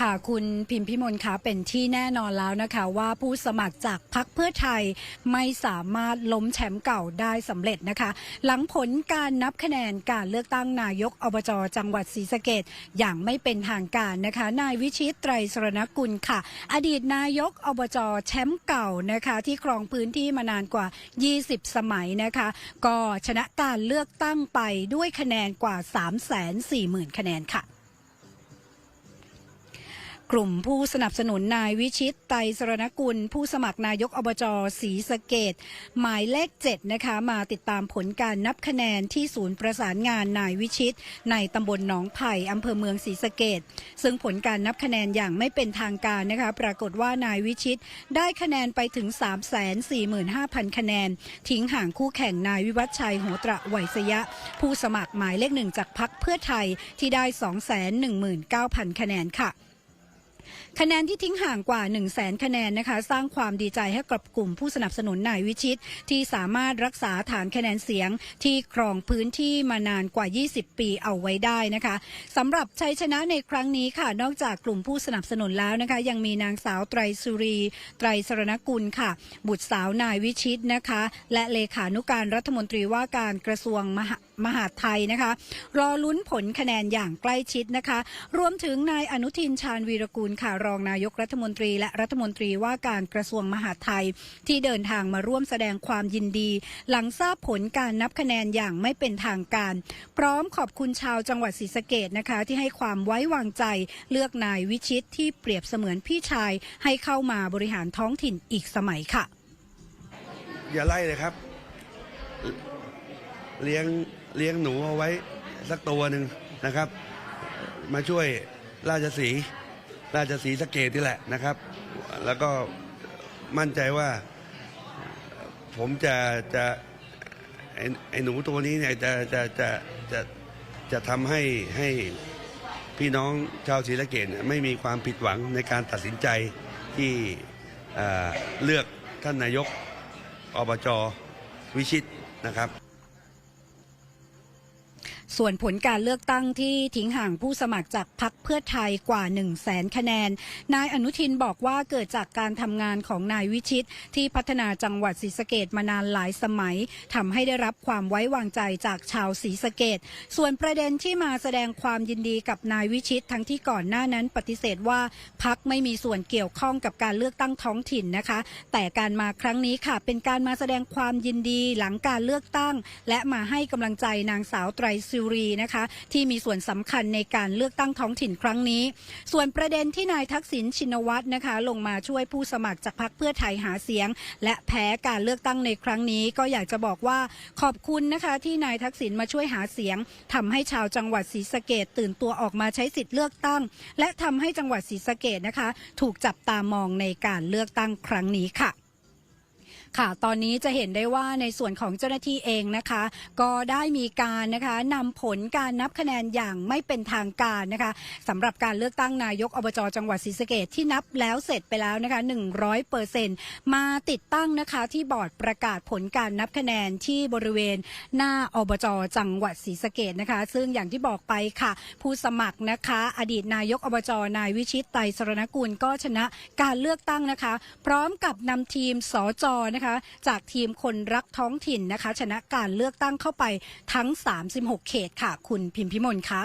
ค่ะคุณพิมพิมลคะเป็นที่แน่นอนแล้วนะคะ ว่าผู้สมัครจากพักเพื่อไทยไม่สามารถล้มแชมป์เก่าได้สำเร็จนะคะ หลังผลการนับคะแนนการเลือกตั้งนายกอบจจังหวัดศรีสะเกดอย่างไม่เป็นทางการนะคะ นายวิชิตไตรสรณกุลค่ะ อดีตนายกอบจแชมป์เก่านะคะ ที่ครองพื้นที่มานานกว่า 20 สมัยนะคะ ก็ชนะการเลือกตั้งไปด้วยคะแนนกว่า 340,000 คะแนนค่ะ กลุ่มผู้สนับสนุนนายวิชิตไตรสรณกุล ผู้สมัครนายกอบจศรีสะเกดหมายเลข7นะคะมาติดตามผลการนับคะแนนที่ศูนย์ประสานงานนายวิชิต ในตำบลหนองไผ่อำเภอเมืองศรีสะเกดซึ่งผลการนับคะแนนอย่างไม่เป็นทางการนะคะปรากฏว่านายวิชิตได้คะแนนไปถึง 345,000 คะแนน ทิ้งห่างคู่แข่งนายวิวัฒชัยโหตระไหวสยะ ผู้สมัครหมายเลขหนึ่งจากพักเพื่อไทยที่ได้ 219,000 คะแนนค่ะ คะแนนที่ทิ้งห่างกว่า 1 0 0 0 0แสนคะแนนนะคะ สร้างความดีใจให้กับกลุ่มผู้สนับสนุนนายวิชิต ที่สามารถรักษาฐานคะแนนเสียงที่ครองพื้นที่มานานกว่า 20 ปีเอาไว้ได้นะคะสำหรับชัยชนะในครั้งนี้ค่ะ นอกจากกลุ่มผู้สนับสนุนแล้วนะคะ ยังมีนางสาวไตรสุรี ไตรสรณกุลค่ะ บุตรสาวนายวิชิตนะคะ และเลขานุการรัฐมนตรีว่าการกระทรวงมหา มหาดไทยนะคะ รอลุ้นผลคะแนนอย่างใกล้ชิดนะคะ รวมถึงนายอนุทินชาญวีรกูลค่ะรองนายกรัฐมนตรี และรัฐมนตรีว่าการกระทรวงมหาดไทย ที่เดินทางมาร่วมแสดงความยินดี หลังทราบผลการนับคะแนนอย่างไม่เป็นทางการ พร้อมขอบคุณชาวจังหวัดศรีสะเกดนะคะ ที่ให้ความไว้วางใจ เลือกนายวิชิตที่เปรียบเสมือนพี่ชาย ให้เข้ามาบริหารท้องถิ่นอีกสมัยค่ะ อย่าไล่เลยครับ เลี้ยง เลี้ยงหนูเอาไว้สักตัวหนึ่งนะครับ มาช่วยราชสีราชสีสะเกตนี่แหละนะครับ แล้วก็มั่นใจว่า ผมจะจะไอ้ไอหนูตัวนี้เนี่ยจะจะจะจะจะทำให้ให้พี่น้องชาวศรีสะเกดไม่มีความผิดหวังในการตัดสินใจที่เอ่อเลือกท่านนายกอบจวิชิตนะครับ ส่วนผลการเลือกตั้งที่ทิ้งห่างผู้สมัครจากพักเพื่อไทยกว่า 1 0 0 0 0แสนคะแนน นายอนุทินบอกว่าเกิดจากการทำงานของนายวิชิต ที่พัฒนาจังหวัดศรีสะเกดมานานหลายสมัยทำให้ได้รับความไว้วางใจจากชาวศรีสะเกดส่วนประเด็นที่มาแสดงความยินดีกับนายวิชิต ทั้งที่ก่อนหน้านั้นปฏิเสธว่าพักไม่มีส่วนเกี่ยวข้องกับการเลือกตั้งท้องถิ่นนะคะ แต่การมาครั้งนี้ค่ะ เป็นการมาแสดงความยินดีหลังการเลือกตั้ง และมาให้กำลังใจนางสาวไตรสุรีนะคะ ที่มีส่วนสำคัญในการเลือกตั้งท้องถิ่นครั้งนี้ ส่วนประเด็นที่นายทักษิณชินวัตรนะคะ ลงมาช่วยผู้สมัครจากพรรคเพื่อไทยหาเสียง และแพ้การเลือกตั้งในครั้งนี้ ก็อยากจะบอกว่าขอบคุณนะคะที่นายทักษิณมาช่วยหาเสียงทำให้ชาวจังหวัดศรีสะเกดตื่นตัวออกมาใช้สิทธิ์เลือกตั้ง และทำให้จังหวัดศรีสะเกดนะคะ ถูกจับตามองในการเลือกตั้งครั้งนี้ค่ะ ค่ะ ตอนนี้จะเห็นได้ว่าในส่วนของเจ้าหน้าที่เองนะคะ ก็ได้มีการนะคะนำผลการนับคะแนนอย่างไม่เป็นทางการนะคะสำหรับการเลือกตั้งนายกอบจจังหวัดศรีสะเกดที่นับแล้วเสร็จไปแล้วนะคะ100เปอร์เซ็นต์มาติดตั้งนะคะที่บอร์ดประกาศผลการนับคะแนนที่บริเวณหน้าอบจจังหวัดศรีสะเกดนะคะ ซึ่งอย่างที่บอกไปค่ะ ผู้สมัครนะคะอดีตนายกอบจนายวิชิตไตรสรณกุลก็ชนะการเลือกตั้งนะคะ พร้อมกับนำทีมสจนะคะ จากทีมคนรักท้องถิ่นนะคะ ชนะการเลือกตั้งเข้าไปทั้ง 36 เขตค่ะ คุณพิมพิมลคะ